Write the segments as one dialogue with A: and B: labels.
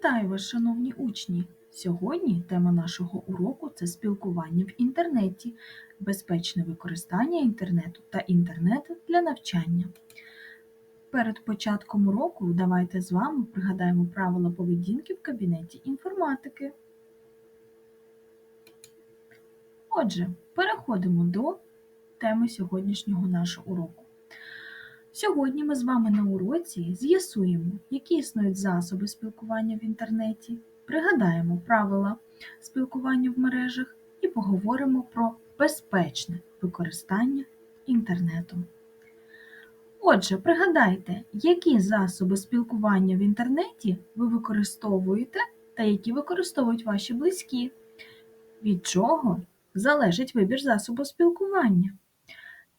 A: Вітаю вас, шановні учні! Сьогодні тема нашого уроку це спілкування в інтернеті, безпечне використання інтернету та інтернету для навчання. Перед початком уроку давайте з вами пригадаємо правила поведінки в кабінеті інформатики. Отже, переходимо до теми сьогоднішнього нашого уроку. Сьогодні ми з вами на уроці з'ясуємо, які існують засоби спілкування в інтернеті, пригадаємо правила спілкування в мережах і поговоримо про безпечне використання інтернету. Отже, пригадайте, які засоби спілкування в інтернеті ви використовуєте та які використовують ваші близькі, від чого залежить вибір засобу спілкування.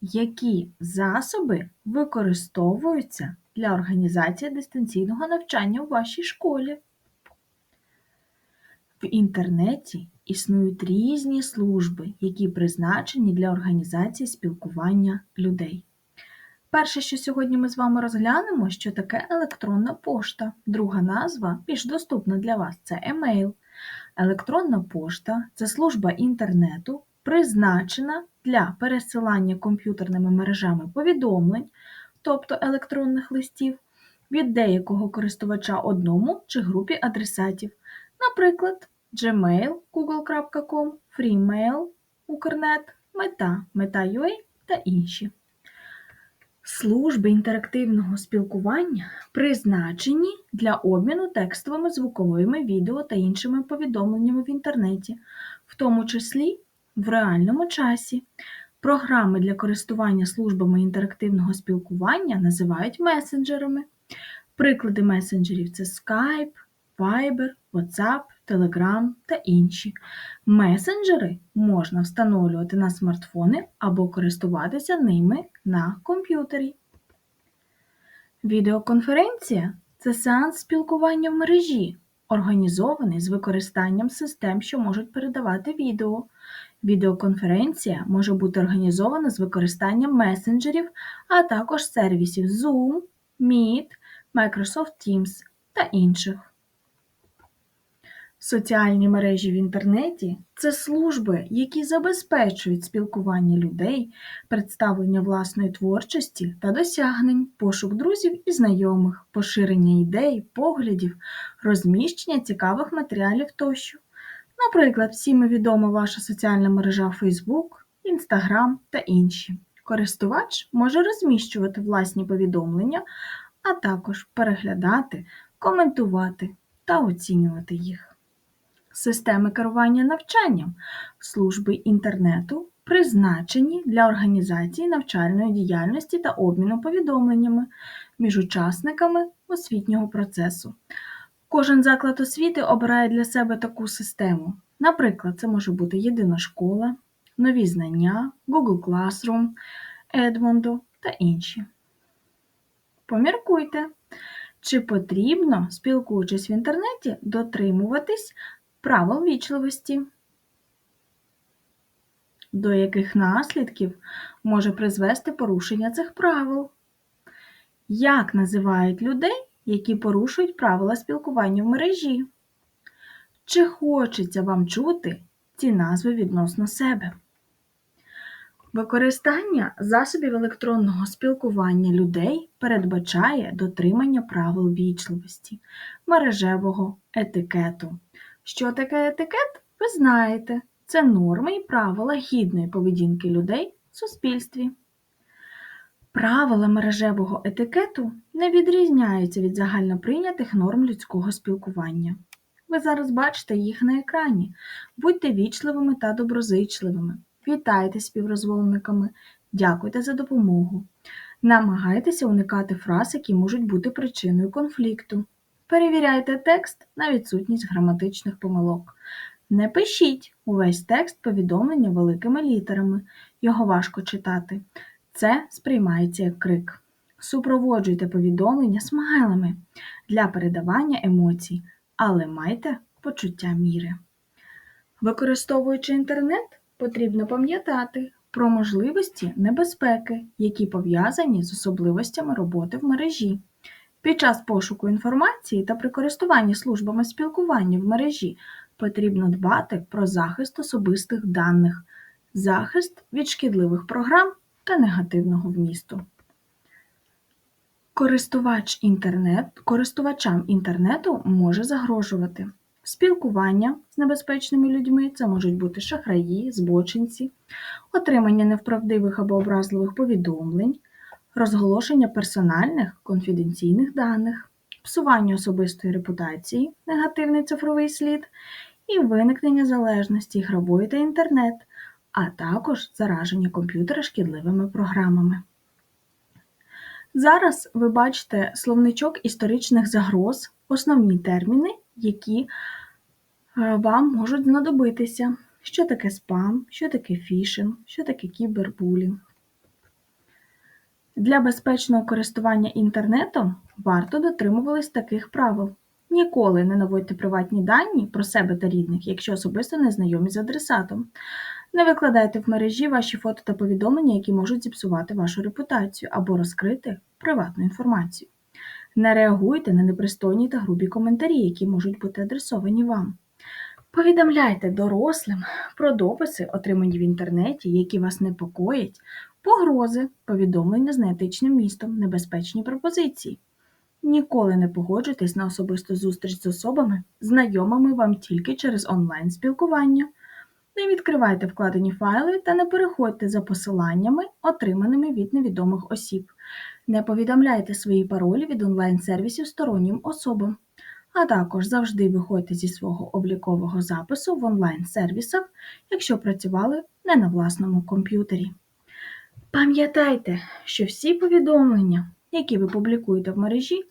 A: Які засоби використовуються для організації дистанційного навчання у вашій школі? В інтернеті існують різні служби, які призначені для організації спілкування людей. Перше, що сьогодні ми з вами розглянемо, що таке електронна пошта. Друга назва, більш доступна для вас, це емейл. Електронна пошта це служба інтернету, призначена для пересилання комп'ютерними мережами повідомлень, тобто електронних листів, від деякого користувача одному чи групі адресатів, наприклад, Gmail, google.com, Freemail, Укрнет, Мета, Meta.ua та інші. Служби інтерактивного спілкування призначені для обміну текстовими, звуковими, відео та іншими повідомленнями в інтернеті, в тому числі в реальному часі. Програми для користування службами інтерактивного спілкування називають месенджерами. Приклади месенджерів це Skype, Viber, WhatsApp, Telegram та інші. Месенджери можна встановлювати на смартфони або користуватися ними на комп'ютері. Відеоконференція це сеанс спілкування в мережі, організований з використанням систем, що можуть передавати відео. Відеоконференція може бути організована з використанням месенджерів, а також сервісів Zoom, Meet, Microsoft Teams та інших. Соціальні мережі в інтернеті це служби, які забезпечують спілкування людей, представлення власної творчості та досягнень, пошук друзів і знайомих, поширення ідей, поглядів, розміщення цікавих матеріалів тощо. Наприклад, всім відома ваша соціальна мережа Facebook, Instagram та інші. Користувач може розміщувати власні повідомлення, а також переглядати, коментувати та оцінювати їх. Системи керування навчанням служби інтернету призначені для організації навчальної діяльності та обміну повідомленнями між учасниками освітнього процесу. Кожен заклад освіти обирає для себе таку систему. Наприклад, це може бути єдина школа, нові знання, Google Classroom, Edmondo та інші. Поміркуйте, чи потрібно, спілкуючись в інтернеті, дотримуватись правил вічливості, до яких наслідків може призвести порушення цих правил. Як називають людей, які порушують правила спілкування в мережі? Чи хочеться вам чути ці назви відносно себе? Використання засобів електронного спілкування людей передбачає дотримання правил вічливості, мережевого етикету. Що таке етикет? Ви знаєте, це норми і правила гідної поведінки людей в суспільстві. Правила мережевого етикету не відрізняються від загальноприйнятих норм людського спілкування. Ви зараз бачите їх на екрані. Будьте вічливими та доброзичливими. Вітайте співрозвольниками, дякуйте за допомогу. Намагайтеся уникати фраз, які можуть бути причиною конфлікту. Перевіряйте текст на відсутність граматичних помилок. Не пишіть увесь текст повідомлення великими літерами, його важко читати. Це сприймається як крик. Супроводжуйте повідомлення смайлами для передавання емоцій, але майте почуття міри. Використовуючи інтернет, потрібно пам'ятати про можливості небезпеки, які пов'язані з особливостями роботи в мережі. Під час пошуку інформації та при користуванні службами спілкування в мережі потрібно дбати про захист особистих даних, захист від шкідливих програм та негативного вмісту. Користувач інтернет, користувачам інтернету може загрожувати спілкування з небезпечними людьми, це можуть бути шахраї, збочинці, отримання невправдивих або образливих повідомлень, розголошення персональних конфіденційних даних, псування особистої репутації, негативний цифровий слід і виникнення залежності ігрової та інтернет, а також зараження комп'ютера шкідливими програмами. Зараз ви бачите словничок історичних загроз, основні терміни, які е, вам можуть знадобитися. Що таке спам, що таке фішинг, що таке кібербулінг. Для безпечного користування інтернетом варто дотримуватись таких правил. Ніколи не наводьте приватні дані про себе та рідних, якщо особисто не знайомі з адресатом. Не викладайте в мережі ваші фото та повідомлення, які можуть зіпсувати вашу репутацію або розкрити приватну інформацію. Не реагуйте на непристойні та грубі коментарі, які можуть бути адресовані вам. Повідомляйте дорослим про дописи, отримані в інтернеті, які вас непокоять, погрози, повідомлення з неетичним містом, небезпечні пропозиції. Ніколи не погоджуйтесь на особисту зустріч з особами, знайомими вам тільки через онлайн спілкування. Не відкривайте вкладені файли та не переходьте за посиланнями, отриманими від невідомих осіб. Не повідомляйте свої паролі від онлайн-сервісів стороннім особам. А також завжди виходьте зі свого облікового запису в онлайн-сервісах, якщо працювали не на власному комп'ютері. Пам'ятайте, що всі повідомлення, які ви публікуєте в мережі,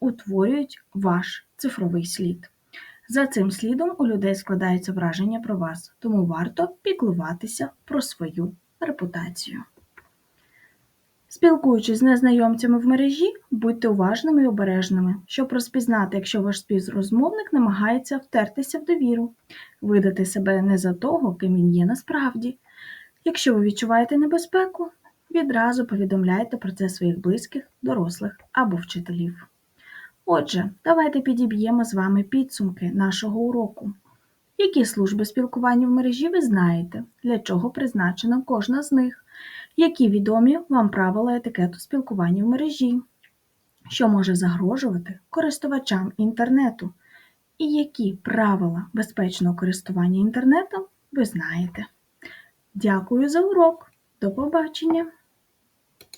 A: утворюють ваш цифровий слід. За цим слідом у людей складається враження про вас, тому варто піклуватися про свою репутацію. Спілкуючись з незнайомцями в мережі, будьте уважними і обережними, щоб розпізнати, якщо ваш співрозмовник намагається втертися в довіру, видати себе не за того, ким він є насправді. Якщо ви відчуваєте небезпеку, відразу повідомляйте про це своїх близьких, дорослих або вчителів. Отже, давайте підіб'ємо з вами підсумки нашого уроку. Які служби спілкування в мережі ви знаєте, для чого призначена кожна з них? Які відомі вам правила етикету спілкування в мережі? Що може загрожувати користувачам інтернету? І які правила безпечного користування інтернетом ви знаєте? Дякую за урок! До побачення!